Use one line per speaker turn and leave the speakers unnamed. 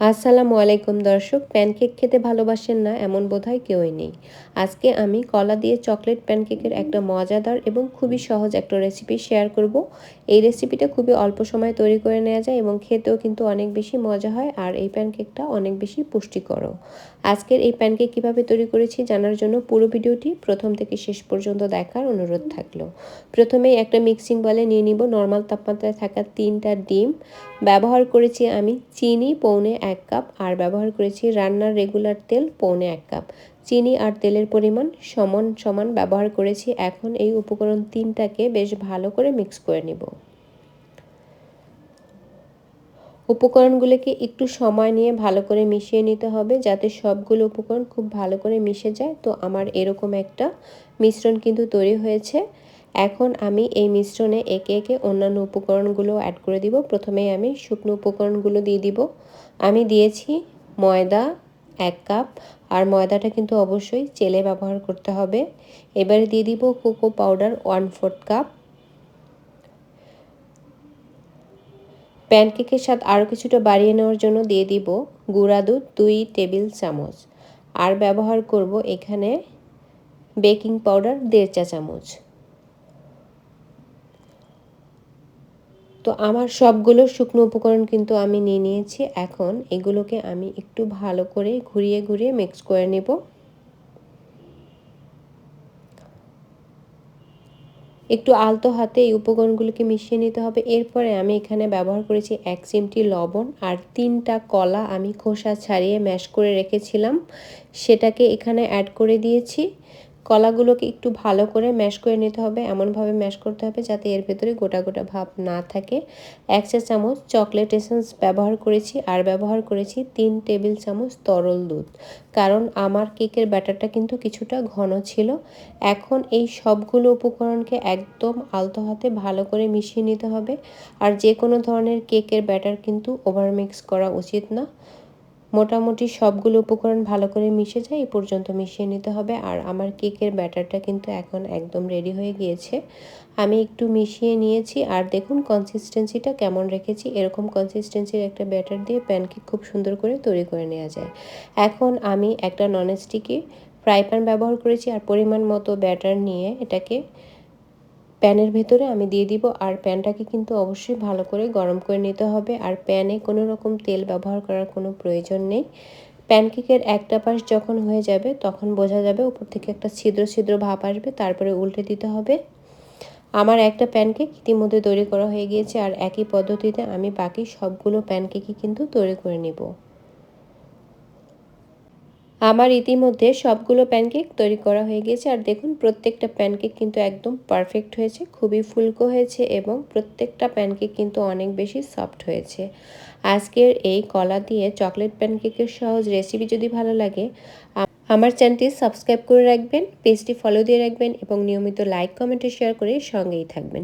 আসসালামু আলাইকুম দর্শক প্যানকেক খেতে ভালোবাসেন না এমন বোধহয় কেউই নেই। আজকে আমি কলা দিয়ে চকলেট প্যানকেকের একটা মজাদার এবং খুবই সহজ একটা রেসিপি শেয়ার করব। এই রেসিপিটা খুবই অল্প সময়ে তৈরি করে নেওয়া যায় এবং খেতেও কিন্তু অনেক বেশি মজা হয় আর এই প্যানকেকটা অনেক বেশি পুষ্টিকরও। আজকের এই প্যানকেক কীভাবে তৈরি করেছি জানার জন্য পুরো ভিডিওটি প্রথম থেকে শেষ পর্যন্ত দেখার অনুরোধ থাকল। প্রথমেই একটা মিক্সিং বলে নিয়ে নিব। নর্মাল তাপমাত্রায় থাকা তিনটা ডিম। ব্যবহার করেছি আমি চিনি, পৌনে এক কাপ আর ব্যবহার করেছি রান্নার রেগুলার তেল পৌনে এক কাপ। চিনি আর তেলের পরিমাণ সমান সমান ব্যবহার করেছি। এখন এই উপকরণ তিনটাকে বেশ ভালো করে মিক্স করে নিব। উপকরণগুলোকে একটু সময় নিয়ে ভালো করে মিশিয়ে নিতে হবে যাতে সবগুলো উপকরণ খুব ভালো করে মিশে যায়। তো আমার এরকম একটা মিশ্রণ কিন্তু তৈরি হয়েছে। এখন আমি এই মিশ্রণে একে একে অন্যান্য উপকরণগুলো অ্যাড করে দিব। প্রথমেই আমি শুকনো উপকরণগুলো দিয়ে দিব। আমি দিয়েছি ময়দা এক কাপ আর ময়দাটা কিন্তু অবশ্যই চেলে ব্যবহার করতে হবে। এবারে দিয়ে দিব cocoa powder one fourth cup প্যানকেকের স্বাদ আরও কিছুটা বাড়িয়ে নেওয়ার জন্য দিয়ে দিব গুঁড়া দুধ দুই টেবিল চামচ। আর ব্যবহার করব এখানে বেকিং পাউডার দেড় চা চামচ। তো আমার সবগুলো শুকনো উপকরণ কিন্তু আমি নিয়ে নিয়েছি। এখন এগুলোকে আমি একটু ভালো করে ঘুরিয়ে ঘুরিয়ে মিক্স করে নেব। একটু আলতো হাতে এই উপকরণগুলোকে মিশিয়ে নিতে হবে। এরপরে আমি এখানে ব্যবহার করেছি এক চিমটি লবণ আর তিনটা কলা আমি খোসা ছাড়িয়ে ম্যাশ করে রেখেছিলাম। সেটাকে এখানে অ্যাড করে দিয়েছি। কলাগুলোকে একটু ভালো করে ম্যাশ করে নিতে হবে, এমনভাবে ম্যাশ করতে হবে যাতে এর ভেতরে গোটা গোটা ভাব না থাকে। এক চা চামচ চকলেট এসেন্স ব্যবহার করেছি, আর ব্যবহার করেছি তিন টেবিল চামচ তরল দুধ। কারণ আমার কেকের ব্যাটারটা কিন্তু কিছুটা ঘন ছিল। এখন এই সবগুলো উপকরণকে একদম আলতো হাতে ভালো করে মিশিয়ে নিতে হবে। আর যে কোনো ধরনের কেকের ব্যাটার কিন্তু ওভার মিক্স করা উচিত না। মোটামুটি সবগুলো উপকরণ ভালো করে মিশে যায়, এই পর্যন্ত মিশিয়ে নিতে হবে। আর আমার কেকের ব্যাটারটা কিন্তু এখন একদম রেডি হয়ে গিয়েছে। আমি একটু মিশিয়ে নিয়েছি। আর দেখুন কনসিস্টেন্সিটা কেমন রেখেছি। এরকম কনসিস্টেন্সির একটা ব্যাটার দিয়ে প্যানকেক খুব সুন্দর করে তৈরি করে নেওয়া যায়। এখন আমি একটা ননস্টিকি ফ্রাই প্যান ব্যবহার করেছি। আর পরিমাণ মতো ব্যাটার নিয়ে এটাকে প্যানের ভেতরে আমি দিয়ে দিব আর প্যানটাকে কিন্তু অবশ্যই ভালো করে গরম করে নিতে হবে আর প্যানে কোনো রকম তেল ব্যবহার করার কোনো প্রয়োজন নেই। প্যানকেকের একটা পাশ যখন হয়ে যাবে তখন বোঝা যাবে উপর থেকে একটা ছিদ্র ছিদ্র ভাপ আসবে, তারপরে উল্টে দিতে হবে। আমার একটা প্যানকেক ইতিমধ্যে তৈরি করা হয়ে গিয়েছে আর একই পদ্ধতিতে আমি বাকি সবগুলো প্যানকেকই কিন্তু তৈরি করে নেব। আমার ইতিমধ্যে সবগুলো প্যানকেক তৈরি করা হয়ে গেছে। আর দেখুন, প্রত্যেকটা প্যানকেক কিন্তু একদম পারফেক্ট হয়েছে, খুবই ফুলকো হয়েছে এবং প্রত্যেকটা প্যানকেক কিন্তু অনেক বেশি সফট হয়েছে। আজকের এই কলা দিয়ে চকলেট প্যানকেকের সহজ রেসিপি যদি ভালো লাগে আমার চ্যানেলটি সাবস্ক্রাইব করে রাখবেন পেজটি ফলো দিয়ে রাখবেন এবং নিয়মিত লাইক কমেন্টে শেয়ার করে সঙ্গেই থাকবেন।